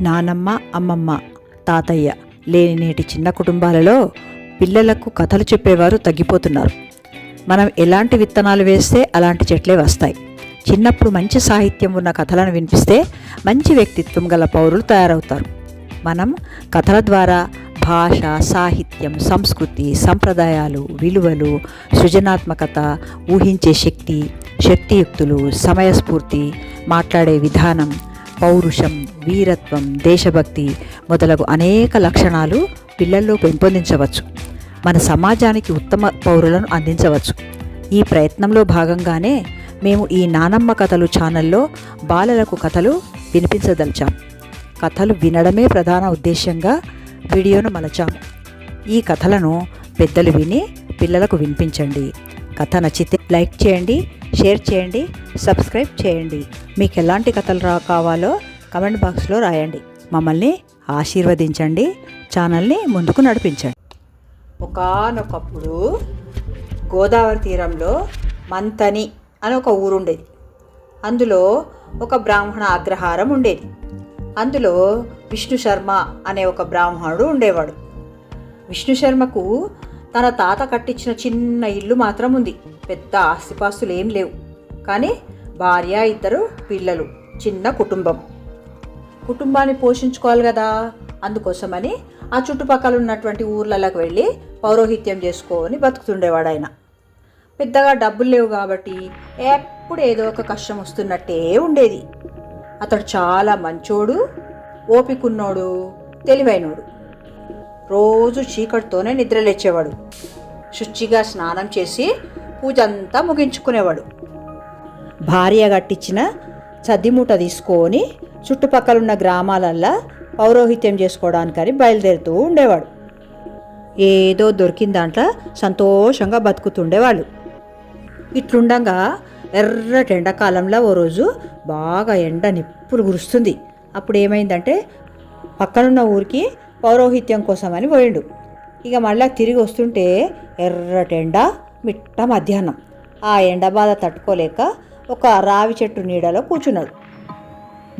నానమ్మ అమ్మమ్మ తాతయ్య లేని నేటి చిన్న కుటుంబాలలో పిల్లలకు కథలు చెప్పేవారు తగ్గిపోతున్నారు. మనం ఎలాంటి విత్తనాలు వేస్తే అలాంటి చెట్లే వస్తాయి. చిన్నప్పుడు మంచి సాహిత్యం ఉన్న కథలను వినిపిస్తే మంచి వ్యక్తిత్వం గల పౌరులు తయారవుతారు. మనం కథల ద్వారా భాష సాహిత్యం సంస్కృతి సంప్రదాయాలు విలువలు సృజనాత్మకత ఊహించే శక్తి శక్తియుక్తులు సమయస్ఫూర్తి మాట్లాడే విధానం పౌరుషం వీరత్వం దేశభక్తి మొదలగు అనేక లక్షణాలు పిల్లల్లో పెంపొందించవచ్చు. మన సమాజానికి ఉత్తమ పౌరులను అందించవచ్చు. ఈ ప్రయత్నంలో భాగంగానే మేము ఈ నానమ్మ కథలు ఛానల్లో బాలలకు కథలు వినిపించదలిచాం. కథలు వినడమే ప్రధాన ఉద్దేశంగా వీడియోను మలచాము. ఈ కథలను పెద్దలు విని పిల్లలకు వినిపించండి. కథ నచ్చితే లైక్ చేయండి షేర్ చేయండి సబ్స్క్రైబ్ చేయండి. మీకు ఎలాంటి కథలు రా కావాలో కమెంట్ బాక్స్లో రాయండి. మమ్మల్ని ఆశీర్వదించండి ఛానల్ని ముందుకు నడిపించండి. ఒకనొకప్పుడు గోదావరి తీరంలో మంతని అని ఒక ఊరుండేది. అందులో ఒక బ్రాహ్మణ అగ్రహారం ఉండేది. అందులో విష్ణు శర్మ అనే ఒక బ్రాహ్మణుడు ఉండేవాడు. విష్ణు శర్మకు తన తాత కట్టించిన చిన్న ఇల్లు మాత్రం ఉంది. పెద్ద ఆస్తిపాస్తులు ఏం లేవు. కానీ భార్య ఇద్దరు పిల్లలు చిన్న కుటుంబం. కుటుంబాన్ని పోషించుకోవాలి కదా అందుకోసమని ఆ చుట్టుపక్కల ఉన్నటువంటి ఊర్లలోకి వెళ్ళి పౌరోహిత్యం చేసుకొని బతుకుతుండేవాడు ఆయన పెద్దగా డబ్బులు లేవు కాబట్టి ఎప్పుడు ఏదో ఒక కష్టం వస్తున్నట్టే ఉండేది. అతడు చాలా మంచోడు ఓపికున్నోడు తెలివైనోడు. రోజు చీకటితోనే నిద్రలేచేవాడు. శుచిగా స్నానం చేసి పూజ అంతా ముగించుకునేవాడు. భార్య కట్టించిన సద్దిమూట తీసుకొని చుట్టుపక్కల ఉన్న గ్రామాలల్లో పౌరోహిత్యం చేసుకోవడానికని బయలుదేరుతూ ఉండేవాడు. ఏదో దొరికిన దాంట్లో సంతోషంగా బతుకుతుండేవాళ్ళు. ఇట్లుండగా ఎర్రటి ఎండాకాలంలో ఓ రోజు బాగా ఎండ నిప్పులు గురుస్తుంది అప్పుడు ఏమైందంటే పక్కనున్న ఊరికి పౌరోహిత్యం కోసమని పోయిండు. ఇక మళ్ళీ తిరిగి వస్తుంటే ఎర్రటెండ ఎండ మిట్ట మధ్యాహ్నం. ఆ ఎండ బాధ తట్టుకోలేక ఒక రావి చెట్టు నీడలో కూర్చున్నాడు.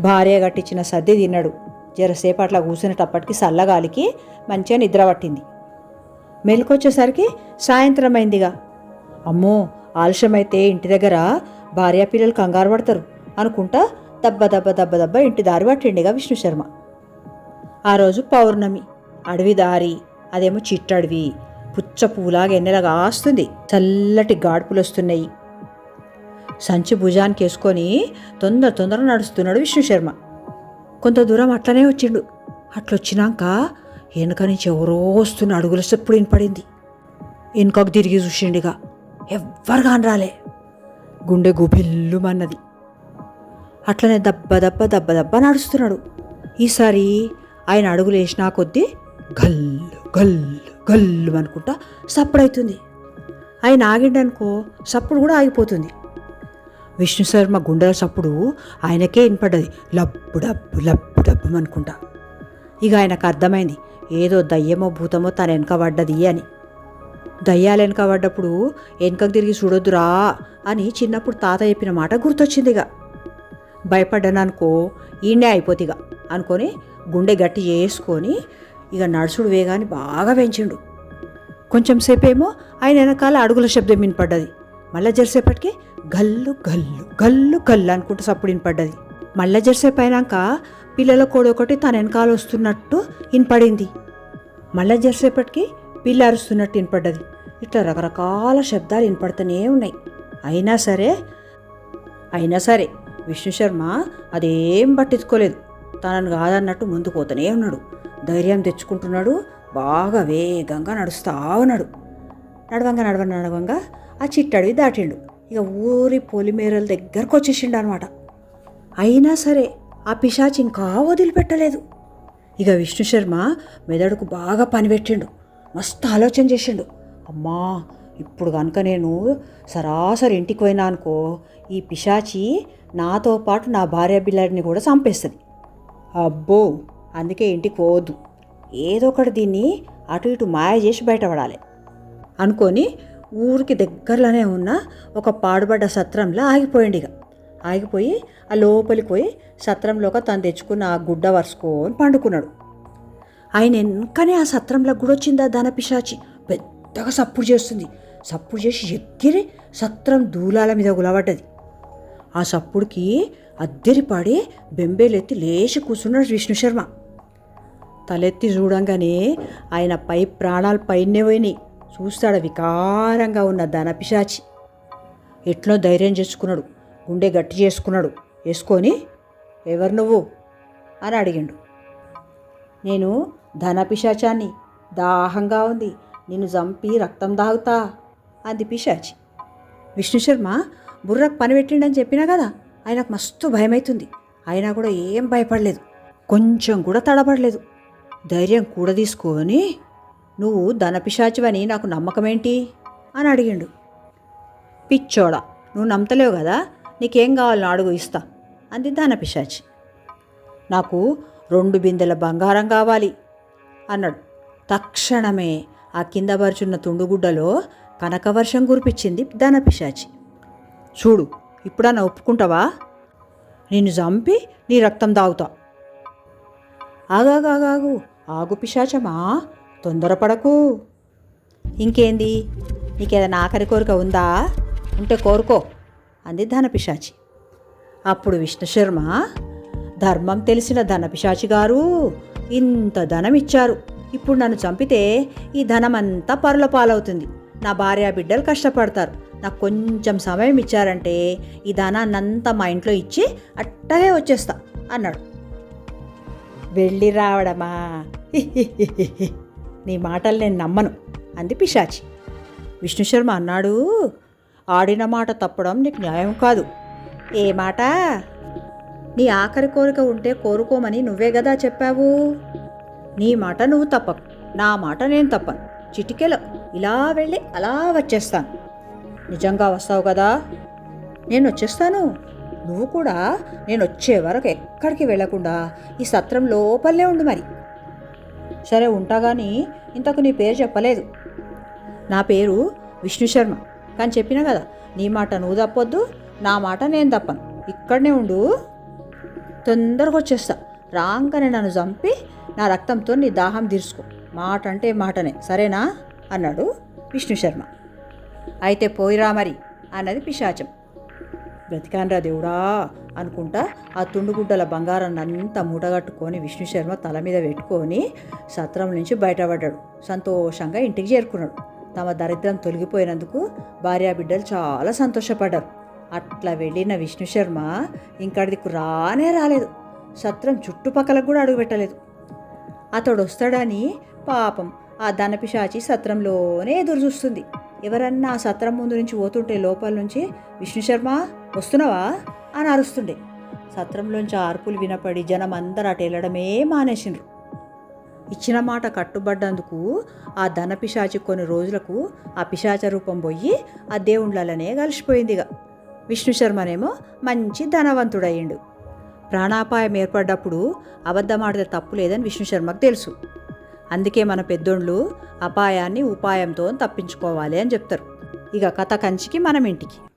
భార్య గట్టించిన సర్ది తిన్నాడు. జరసేపు అట్లా కూర్చునేటప్పటికి చల్లగాలికి మంచిగా నిద్ర పట్టింది. మెలకొచ్చేసరికి సాయంత్రం అయిందిగా అమ్మో ఆలస్యమైతే ఇంటి దగ్గర భార్య పిల్లలు కంగారు పడతారు అనుకుంటా దబ్బ దబ్బ దబ్బ దబ్బ ఇంటి దారి పట్టిండిగా విష్ణు శర్మ. ఆ రోజు పౌర్ణమి. అడవి దారి అదేమో చిట్టడవి పుచ్చ పూలాగా ఎన్నెలగా ఆస్తుంది చల్లటి గాడ్పులు వస్తున్నాయి. సంచి భుజానికి వేసుకొని తొందర తొందర నడుస్తున్నాడు విష్ణు శర్మ. కొంత దూరం అట్లనే వచ్చిండు. అట్లొచ్చినాక వెనక నుంచి ఎవరో వస్తున్న అడుగుల చెప్పుడు వినపడింది. వెనుకకు తిరిగి చూసిండిగా ఎవ్వరు కాని రాలే గుండె గుబిల్లుమన్నది. అట్లనే దబ్బ దబ్బ దబ్బ దబ్బ నడుస్తున్నాడు. ఈసారి ఆయన అడుగులు వేసినా కొద్దీ గల్లు గల్లు గల్లు అనుకుంటా సప్పుడవుతుంది ఆయన ఆగిండనుకో సప్పుడు కూడా ఆగిపోతుంది. విష్ణు శర్మ గుండెల సప్పుడు ఆయనకే వినపడ్డది. లబ్బు డబ్బు లబ్బు డబ్బు అనుకుంటా. ఇక ఆయనకు అర్థమైంది. ఏదో దయ్యమో భూతమో తన వెనక పడ్డది అని. దయ్యాలు వెనక పడ్డప్పుడు వెనకకు తిరిగి చూడొద్దురా అని చిన్నప్పుడు తాత చెప్పిన మాట గుర్తొచ్చింది ఇక భయపడ్డాను అనుకో ఈయనే అయిపోతిగా. అనుకొని గుండె గట్టి చేసుకొని ఇక నడుచుడు వేగాన్ని బాగా పెంచిండు. కొంచెం సేపేమో ఆయన వెనకాల అడుగుల శబ్దం వినపడ్డది. మళ్ళా జరిసేపటికి గల్లు గల్లు గల్లు గల్లు అనుకుంటూ సప్పుడు వినపడ్డది. మళ్ళా జరిసేపు అయినాక పిల్లల కోడి ఒకటి తన వెనకాల వస్తున్నట్టు వినపడింది. మళ్ళా జరిసేపటికి పిల్ల అరుస్తున్నట్టు వినపడ్డది. ఇట్లా రకరకాల శబ్దాలు వినపడుతూనే ఉన్నాయి. అయినా సరే అయినా సరే విష్ణు శర్మ అదేం పట్టించుకోలేదు. తనను కాదన్నట్టు ముందు పోతూనే ఉన్నాడు. ధైర్యం తెచ్చుకుంటున్నాడు. బాగా వేగంగా నడుస్తా ఉన్నాడు. నడవంగా నడవ నడవంగా ఆ చిట్టడివి దాటిండు. ఇక ఊరి పొలిమేరల దగ్గరకు వచ్చేసిండు అనమాట అయినా సరే ఆ పిశాచి ఇంకా వదిలిపెట్టలేదు. ఇక విష్ణు శర్మ మెదడుకు బాగా పనిపెట్టిండు మస్తు ఆలోచన చేసిండు. అమ్మా ఇప్పుడు కనుక నేను సరాసరి ఇంటికి పోయినా అనుకో ఈ పిశాచి నాతో పాటు నా భార్య బిల్లాడిని కూడా చంపేస్తుంది. అబ్బో అందుకే ఇంటికి పోవద్దు. ఏదో ఒకటి దీన్ని అటు ఇటు మాయ చేసి బయటపడాలి. అనుకొని ఊరికి దగ్గరలోనే ఉన్న ఒక పాడుబడ్డ సత్రంలో ఆగిపోయింది ఇక ఆగిపోయి ఆ లోపలికి పోయి సత్రంలోక తను తెచ్చుకున్న ఆ గుడ్డ వరుసుకొని పండుకున్నాడు. ఆయన వెనకనే ఆ సత్రంలో గుడొచ్చింది ఆ ధనపిశాచి. పెద్దగా సప్పుడు చేస్తుంది. సప్పుడు చేసి ఎక్కిరి సత్రం దూలాల మీద గులబడ్డది. ఆ సప్పుడికి అద్దెరిపాడి బెంబేలెత్తి లేచి కూర్చున్నాడు విష్ణు శర్మ. తలెత్తి చూడంగానే ఆయన పై ప్రాణాలు పైనే పోయినాయి. చూస్తాడు వికారంగా ఉన్న ధనపిశాచి. ఎట్లో ధైర్యం చేసుకున్నాడు గుండె గట్టి చేసుకున్నాడు. వేసుకొని ఎవరు నువ్వు? అని అడిగిండు. నేను ధనపిశాచాన్ని దాహంగా ఉంది. నిన్ను చంపి రక్తం దాగుతా అంది పిశాచి. విష్ణు శర్మ బుర్రకు పని పెట్టిండని చెప్పినా కదా ఆయనకు మస్తు భయమవుతుంది అయినా కూడా ఏం భయపడలేదు. కొంచెం కూడా తడబడలేదు. ధైర్యం కూడా తీసుకొని నువ్వు ధనపిశాచివని నాకు నమ్మకమేంటి? అని అడిగిండు. పిచ్చోడా నువ్వు నమ్మతలేవు కదా నీకేం కావాలో అడుగు ఇస్తా అంది ధనపిశాచి. నాకు రెండు బిందెల బంగారం కావాలి అన్నాడు. తక్షణమే ఆ కింద పరుచున్న తుండుగుడ్డలో కనకవర్షం కురిపించింది ధనపిశాచి. చూడు ఇప్పుడన్నా ఒప్పుకుంటావా? నిన్ను చంపి నీ రక్తం దాగుతా ఆగాగాగాగు ఆగు పిశాచమా తొందరపడకు. ఇంకేంది? నీకేదైనా ఆఖరి కోరిక ఉందా? ఉంటే కోరుకో అంది ధనపిశాచి అప్పుడు విష్ణుశర్మ ధర్మం తెలిసిన ధనపిశాచి గారు ఇంత ధనం ఇచ్చారు. ఇప్పుడు నన్ను చంపితే ఈ ధనం అంతా పరుల పాలవుతుంది. నా భార్య బిడ్డలు కష్టపడతారు. నాకు కొంచెం సమయం ఇచ్చారంటే ఈ దానాన్నంతా మా ఇంట్లో ఇచ్చి అట్టగే వచ్చేస్తా అన్నాడు. వెళ్ళి రావడమా? నీ మాటలు నేను నమ్మను అంది పిశాచి. విష్ణు శర్మ అన్నాడు ఆడిన మాట తప్పడం నీకు న్యాయం కాదు. ఏ మాట? నీ ఆఖరి కోరిక ఉంటే కోరుకోమని నువ్వే కదా చెప్పావు? నీ మాట నువ్వు తప్పకు నా మాట నేను తప్పను. చిటికెలో ఇలా వెళ్ళి అలా వచ్చేస్తాను. నిజంగా వస్తావు కదా? నేను వచ్చేస్తాను. నువ్వు కూడా నేను వచ్చే వరకు ఎక్కడికి వెళ్ళకుండా ఈ సత్రం లోపలే ఉండు మరి. సరే ఉంటా కానీ ఇంతకు నీ పేరు చెప్పలేదు. నా పేరు విష్ణు శర్మ. కానీ చెప్పినా కదా నీ మాట నువ్వు తప్పొద్దు నా మాట నేను తప్పను. ఇక్కడనే ఉండు. తొందరగా వచ్చేస్తా. రాగానే నన్ను చంపి నా రక్తంతో నీ దాహం తీర్చుకో. మాట అంటే మాటనే సరేనా? అన్నాడు విష్ణు శర్మ. అయితే పోయిరా మరి అన్నది పిశాచం. బ్రతికాన్రా దేవుడా అనుకుంటా ఆ తుండుగుడ్డల బంగారాన్ని అంతా మూటగట్టుకొని విష్ణు శర్మ తల మీద పెట్టుకొని సత్రం నుంచి బయటపడ్డాడు. సంతోషంగా ఇంటికి చేరుకున్నాడు. తమ దరిద్రం తొలగిపోయినందుకు భార్యాబిడ్డలు చాలా సంతోషపడ్డారు. అట్లా వెళ్ళిన విష్ణు శర్మ ఇంకడికి రానే రాలేదు. సత్రం చుట్టుపక్కల కూడా అడుగుపెట్టలేదు. అతడు వస్తాడని పాపం ఆ ధనపిశాచి సత్రంలోనే ఎదురు చూస్తుంది ఎవరన్నా ఆ సత్రం ముందు నుంచి పోతుంటే లోపల నుంచి విష్ణు శర్మ వస్తున్నావా? అని అరుస్తుండే. సత్రంలోంచి అర్పులు అరుపులు వినపడి జనం అందరూ అటు వెళ్ళడమే మానేసిండ్రు. ఇచ్చిన మాట కట్టుబడ్డందుకు ఆ ధనపిశాచి కొన్ని రోజులకు ఆ పిశాచ రూపం పోయి ఆ దేవుళ్ళలోనే కలిసిపోయిందిగా విష్ణు శర్మనేమో మంచి ధనవంతుడయ్యిండు. ప్రాణాపాయం ఏర్పడ్డప్పుడు అబద్ధమాడితే తప్పు లేదని విష్ణు శర్మకు తెలుసు. అందుకే మన పెద్దోళ్ళు అపాయాన్ని ఉపాయంతో తప్పించుకోవాలి అని చెప్తారు. ఇక కథ కంచికి మనం ఇంటికి.